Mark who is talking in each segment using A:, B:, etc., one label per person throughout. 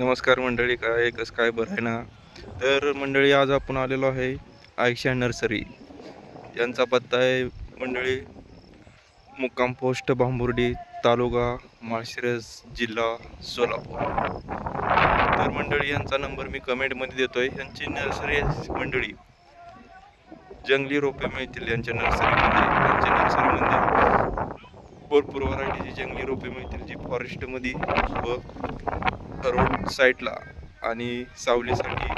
A: नमस्कार मंडळी काय कसं काय? बरं आहे ना? तर मंडळी आज आपण आलेलो आहे आयशा नर्सरी. यांचा पत्ता आहे मंडळी मुक्काम पोस्ट बांबुर्डी तालुका माळशिरस जिल्हा सोलापूर. तर मंडळी यांचा नंबर मी कमेंटमध्ये देतोय. यांची नर्सरी मंडळी जंगली रोपे मिळतील यांच्या नर्सरीमध्ये. यांच्या नर्सरीमध्ये भरपूर व्हरायटीची जंगली रोपे मिळतील जी फॉरेस्टमध्ये व रोड साईडला आणि सावलीसाठी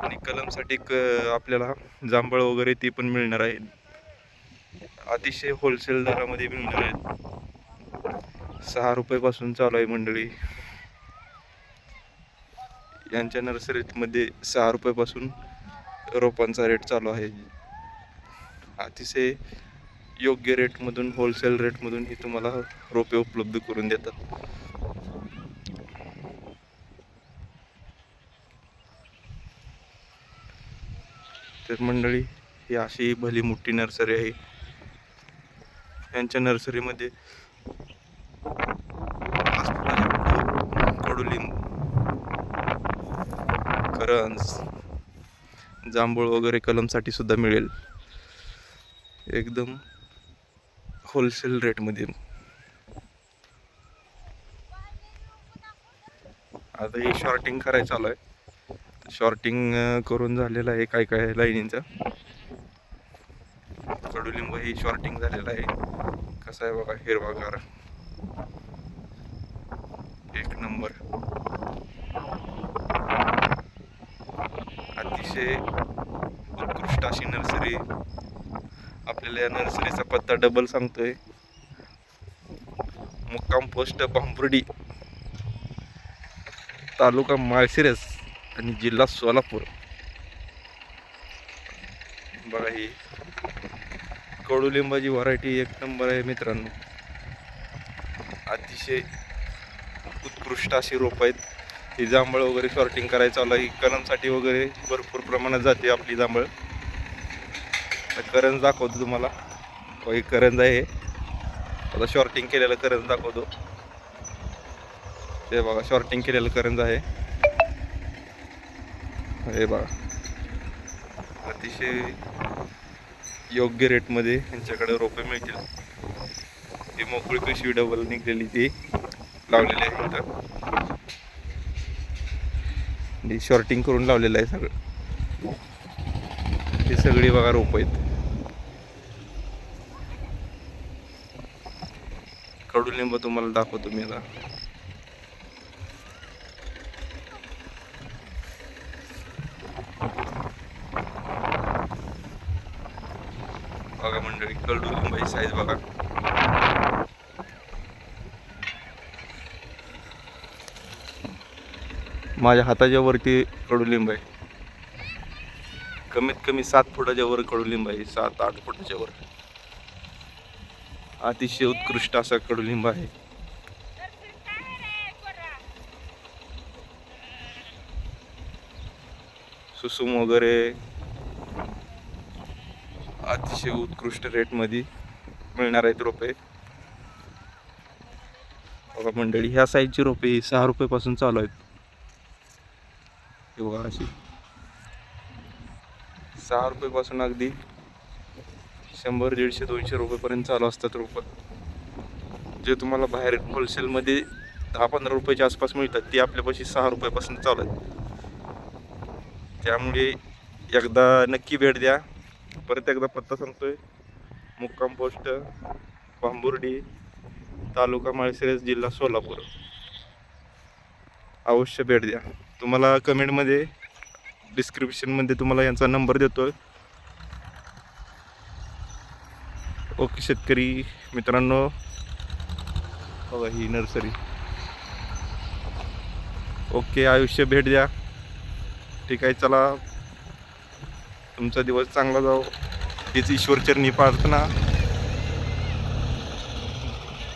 A: आणि कलमसाठी क आपल्याला जांभळ वगैरे ती पण मिळणार आहे. अतिशय होलसेल दरामध्ये मिळणार आहेत सहा रुपयापासून चालू आहे मंडळी. यांच्या नर्सरीमध्ये सहा रुपयापासून रोपांचा रेट चालू आहे. अतिशय योग्य रेटमधून होलसेल रेटमधून ही तुम्हाला रोपे उपलब्ध करून देतात. तर मंडळी ही अशी भली मोठी नर्सरी आहे. यांच्या नर्सरीमध्ये कडुलिंब करंज जांभूळ वगैरे कलमसाठी सुद्धा मिळेल. एकदम होलसेल रेटमध्ये आता हे शॉर्टिंग करायचं चालू आहे. शॉर्टिंग करून झालेलं आहे काय काय लाईनीचं. कडुलिंब ही शॉर्टिंग झालेलं आहे. कसं आहे बघा हिरवागार. एक नंबर. अतिशय उत्कृष्ट अशी नर्सरी. आपल्याला या नर्सरीचा पत्ता डबल सांगतोय. मुक्काम पोस्ट भांबुर्डी तालुका माळशिरस. आणि जिल्हा सोलापूर. बघा ही कडुलिंबाची व्हरायटी एक नंबर आहे मित्रांनो. अतिशय उत्कृष्ट अशी रोप आहेत. ही जांभळ वगैरे शॉर्टिंग करायचं चालू आहे. कलमसाठी वगैरे भरपूर प्रमाणात जाते आपली जांभळ. करंज दाखवतो तुम्हाला. काही ही करंज आहे. आता शॉर्टिंग केलेलं करंज दाखवतो. ते बघा शॉर्टिंग केलेलं करंज आहे. हे बघा. अतिशय योग्य रेटमध्ये यांच्याकडे रोपे मिळतील. ती मोकळी पिशवी डबल निघलेली ती लावलेली आहे इथं. शॉर्टिंग करून लावलेलं आहे सगळं. हे सगळी बघा रोप आहेत. कडुलिंब तुम्हाला दाखवतो मी आता. बघा मंडळी कडुलिंबाची साईज बघा. माझ्या हाताच्या वरती कडुलिंब आहे. कमीत कमी सात फुटाच्या वर कडुलिंब आहे सात आठ फुटाच्या वर. अतिशय उत्कृष्ट असा कडुलिंब आहे. सुसुम वगैरे अतिशय उत्कृष्ट रेटमध्ये मिळणार आहेत रोपे. बघा मंडळी ह्या साईजची रोपे ही सहा रुपयेपासून चालू आहेत. हे बघा अशी. सहा रुपयेपासून अगदी शंभर दीडशे दोनशे रुपयेपर्यंत चालू असतात रोपं. जे तुम्हाला बाहेर होलसेलमध्ये दहा पंधरा रुपयाच्या आसपास मिळतात ती आपल्यापाशी सहा रुपयापासून चालू आहेत. त्यामुळे एकदा नक्की भेट द्या. परत एकदा पत्ता सांगतोय. मुक्काम पोस्ट बांबुर्डी तालुका माळशिरस जिल्हा सोलापूर. अवश्य भेट द्या. तुम्हाला कमेंटमध्ये डिस्क्रिप्शनमध्ये तुम्हाला यांचा नंबर देतोय. ओके शेतकरी मित्रांनो. बघा ही नर्सरी ओके आयुष्य भेट द्या. ठीक आहे चला. तुमचा दिवस चांगला जाओ हीच ईश्वरचरणी प्रार्थना.